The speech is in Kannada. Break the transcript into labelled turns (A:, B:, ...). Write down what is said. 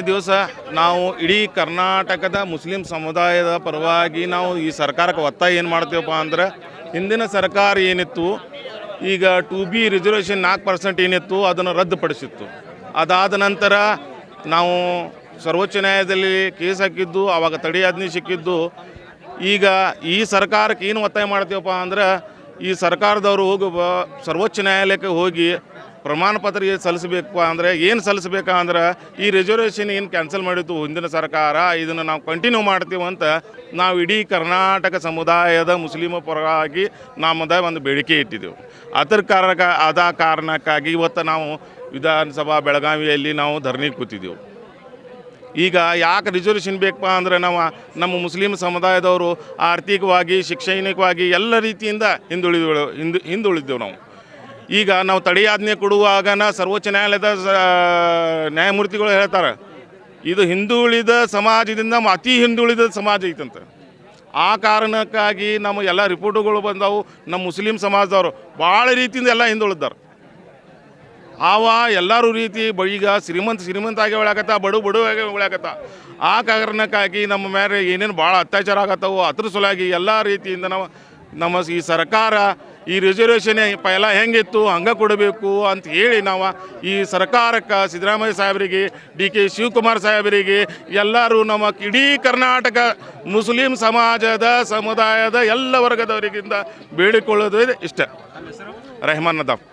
A: ದಿವಸ ನಾವು ಇಡೀ ಕರ್ನಾಟಕದ ಮುಸ್ಲಿಂ ಸಮುದಾಯದ ಪರವಾಗಿ ನಾವು ಈ ಸರ್ಕಾರಕ್ಕೆ ಒತ್ತಾಯ ಏನು ಮಾಡ್ತೀವಪ್ಪ ಅಂದ್ರೆ, ಹಿಂದಿನ ಸರ್ಕಾರ ಏನಿತ್ತು, ಈಗ ಟು ಬಿ ರಿಸರ್ವೇಷನ್ ನಾಲ್ಕು ಪರ್ಸೆಂಟ್ ಏನಿತ್ತು, ಅದನ್ನು ರದ್ದುಪಡಿಸಿತ್ತು. ಅದಾದ ನಂತರ ನಾವು ಸರ್ವೋಚ್ಚ ನ್ಯಾಯಾಲಯದಲ್ಲಿ ಕೇಸ್ ಹಾಕಿದ್ದು ಆವಾಗ ತಡೆಯಾಜ್ಞೆ ಸಿಕ್ಕಿದ್ದು. ಈಗ ಈ ಸರ್ಕಾರಕ್ಕೆ ಏನು ಒತ್ತಾಯ ಮಾಡ್ತೀವಪ್ಪ ಅಂದ್ರೆ, ಈ ಸರ್ಕಾರದವರು ಹೋಗಿ ಸರ್ವೋಚ್ಚ ನ್ಯಾಯಾಲಯಕ್ಕೆ ಹೋಗಿ ಪ್ರಮಾಣ ಪತ್ರ ಏನು ಸಲ್ಲಿಸಬೇಕು ಅಂದರೆ, ಏನು ಸಲ್ಲಿಸಬೇಕು ಅಂದ್ರೆ, ಈ ರಿಸರ್ವೇಷನ್ ಏನು ಕ್ಯಾನ್ಸಲ್ ಮಾಡಿತ್ತು ಹಿಂದಿನ ಸರ್ಕಾರ, ಇದನ್ನು ನಾವು ಕಂಟಿನ್ಯೂ ಮಾಡ್ತೀವಿ ಅಂತ ನಾವು ಇಡೀ ಕರ್ನಾಟಕ ಸಮುದಾಯದ ಮುಸ್ಲಿಮ ಪರವಾಗಿ ನಮ್ಮದ ಒಂದು ಬೇಡಿಕೆ ಇಟ್ಟಿದ್ದೆವು ಅದರ ಕಾರಣಕ್ಕ ಅದ ಕಾರಣಕ್ಕಾಗಿ ಇವತ್ತು ನಾವು ವಿಧಾನಸಭಾ ಬೆಳಗಾವಿಯಲ್ಲಿ ನಾವು ಧರಣಿ ಕೂತಿದ್ದೆವು ಈಗ ಯಾಕೆ ರಿಸರ್ವೇಷನ್ ಬೇಕಪ್ಪ ಅಂದ್ರೆ ನಾವು ನಮ್ಮ ಮುಸ್ಲಿಂ ಸಮುದಾಯದವರು ಆರ್ಥಿಕವಾಗಿ, ಶೈಕ್ಷಣಿಕವಾಗಿ ಎಲ್ಲ ರೀತಿಯಿಂದ ಹಿಂದುಳಿದ ಹಿಂದು ಹಿಂದುಳಿದ್ದೆವು ನಾವು. ಈಗ ನಾವು ತಡೆಯಾಜ್ಞೆ ಕೊಡುವಾಗನ ಸರ್ವೋಚ್ಚ ನ್ಯಾಯಾಲಯದ ನ್ಯಾಯಮೂರ್ತಿಗಳು ಹೇಳ್ತಾರೆ, ಇದು ಹಿಂದುಳಿದ ಸಮಾಜದಿಂದ ಅತಿ ಹಿಂದುಳಿದ ಸಮಾಜ ಐತಂತ. ಆ ಕಾರಣಕ್ಕಾಗಿ ನಮ್ಮ ಎಲ್ಲ ರಿಪೋರ್ಟುಗಳು ಬಂದವು, ನಮ್ಮ ಮುಸ್ಲಿಂ ಸಮಾಜದವರು ಭಾಳ ರೀತಿಯಿಂದ ಎಲ್ಲ ಹಿಂದುಳಿದಾರೆ ಆವ ಎಲ್ಲರೂ ರೀತಿ ಈಗ ಶ್ರೀಮಂತ ಶ್ರೀಮಂತ ಆಗಿ ಉಳ್ಯಾಕತ್ತ ಬಡು ಬಡು ಆಗಿ ಉಳ್ಯಾಕತ್ತ ಆ ಕಾರಣಕ್ಕಾಗಿ ನಮ್ಮ ಮೇಲೆ ಏನೇನು ಭಾಳ ಅತ್ಯಾಚಾರ ಆಗತ್ತವು ಅದ್ರ ಸಲುವಾಗಿ ಎಲ್ಲ ರೀತಿಯಿಂದ ನಾವು ನಮ್ಮ ಈ ಸರ್ಕಾರ ಈ ರಿಸರ್ವೇಷನ್ ಪೈಲ ಹೆಂಗಿತ್ತು? ಹಂಗೆ ಕೊಡಬೇಕು ಅಂತ ಹೇಳಿ ನಾವು ಈ ಸರ್ಕಾರಕ್ಕೆ ಸಿದ್ದರಾಮಯ್ಯ ಸಾಹೇಬರಿಗೆ, ಡಿ ಕೆ ಶಿವಕುಮಾರ್ ಸಾಹೇಬರಿಗೆ, ಎಲ್ಲರೂ ನಮ್ಮ ಇಡೀ ಕರ್ನಾಟಕ ಮುಸ್ಲಿಂ ಸಮಾಜದ ಸಮುದಾಯದ ಎಲ್ಲ ವರ್ಗದವರಿಗಿಂತ ಬೇಡಿಕೊಳ್ಳೋದು ಇಷ್ಟ. ರೆಹಮಾನ್ ನದಾಫ್.